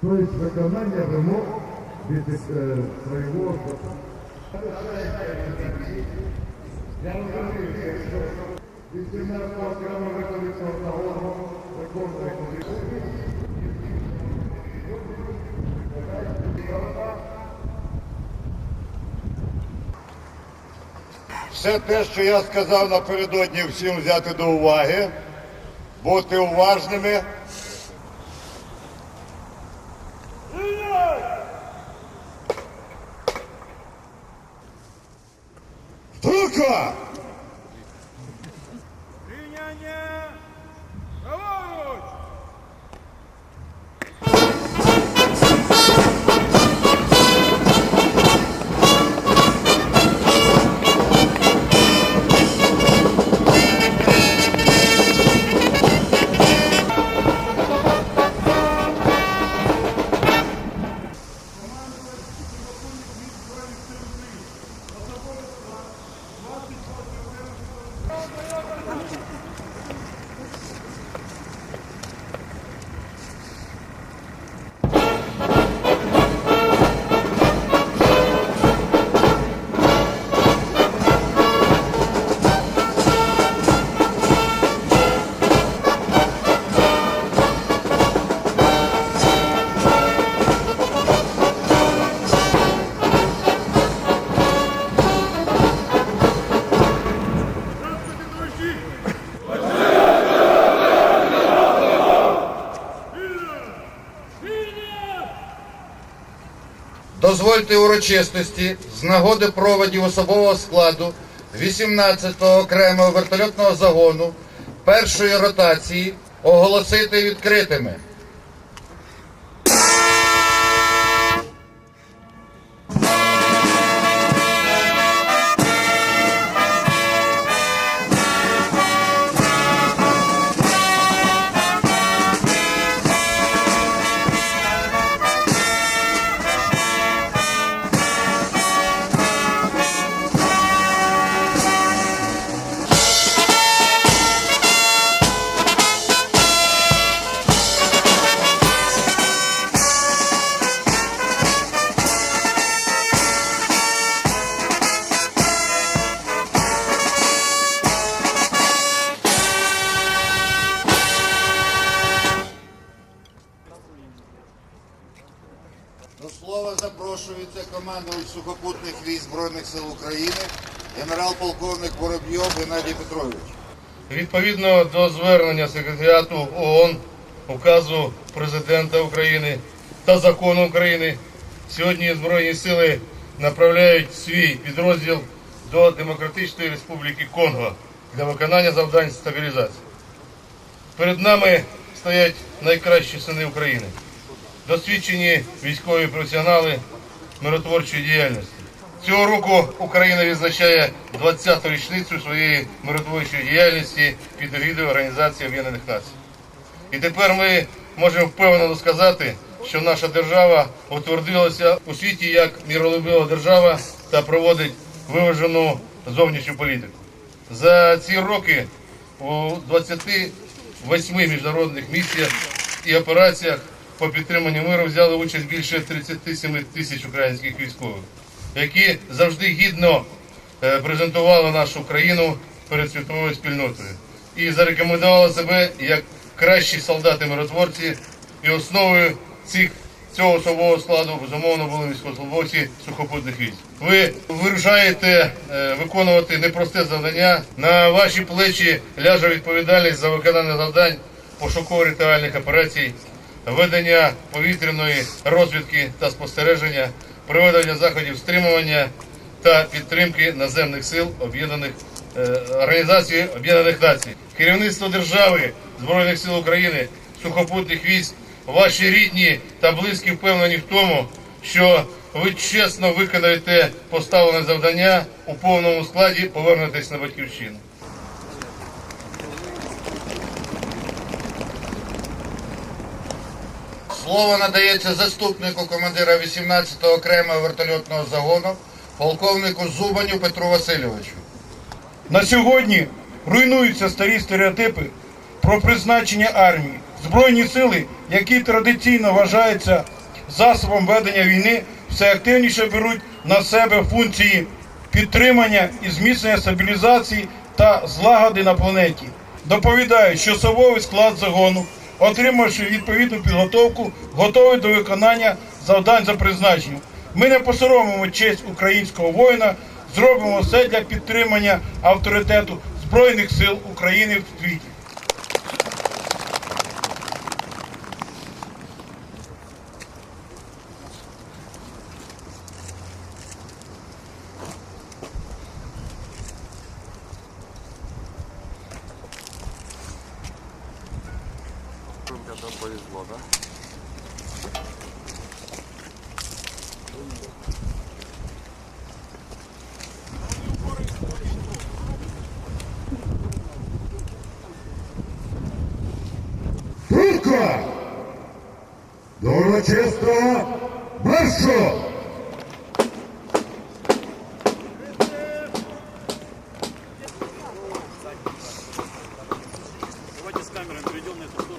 тобто виконання вимог від е, своєго я розумію, що 18 окремо виконується загону виконує Все те, що я сказав напередодні, всім взяти до уваги, бути уважними. Дозвольте урочистості з нагоди проводів особового складу 18-го окремого вертольотного загону першої ротації оголосити відкритими. Запрошується командувач сухопутних військ Збройних сил України, генерал-полковник Воробйов Геннадій Петрович. Відповідно до звернення секретаріату ООН, указу президента України та закону України, сьогодні Збройні сили направляють свій підрозділ до Демократичної Республіки Конго для виконання завдань стабілізації. Перед нами стоять найкращі сини України, досвідчені військові професіонали миротворчої діяльності. Цього року Україна відзначає 20-ту річницю своєї миротворчої діяльності під егідою Організації Об'єднаних Націй. І тепер ми можемо впевнено сказати, що наша держава утвердилася у світі як міролюбива держава та проводить виважену зовнішню політику. За ці роки у 28 міжнародних місіях і операціях по підтриманню миру взяли участь більше 37 тисяч українських військових, які завжди гідно е, презентували нашу країну перед світовою спільнотою і зарекомендували себе як кращі солдати-миротворці. І основою цих цього особового складу безумовно були військовослужбовці сухопутних військ. Ви вирушаєте е, виконувати непросте завдання. На ваші плечі ляже відповідальність за виконання завдань пошуково-рятувальних операцій, ведення повітряної розвідки та спостереження, проведення заходів стримування та підтримки наземних сил об'єднаних е, організації Об'єднаних Націй, керівництво держави Збройних сил України, сухопутних військ, ваші рідні та близькі впевнені в тому, що ви чесно виконаєте поставлене завдання у повному складі повернетесь на батьківщину. Слово надається заступнику командира 18-го окремого вертольотного загону, полковнику Зубаню Петру Васильовичу. На сьогодні руйнуються старі стереотипи про призначення армії Збройні сили, які традиційно вважаються засобом ведення війни, все активніше беруть на себе функції підтримання і зміцнення стабілізації та злагоди на планеті. Доповідаю, що особовий склад загону, отримавши відповідну підготовку, готовий до виконання завдань за призначенням. Ми не посоромимо честь українського воїна, зробимо все для підтримання авторитету Збройних сил України в світі. повезло, да? Турка! Доброчество! Маршрут!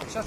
Сейчас.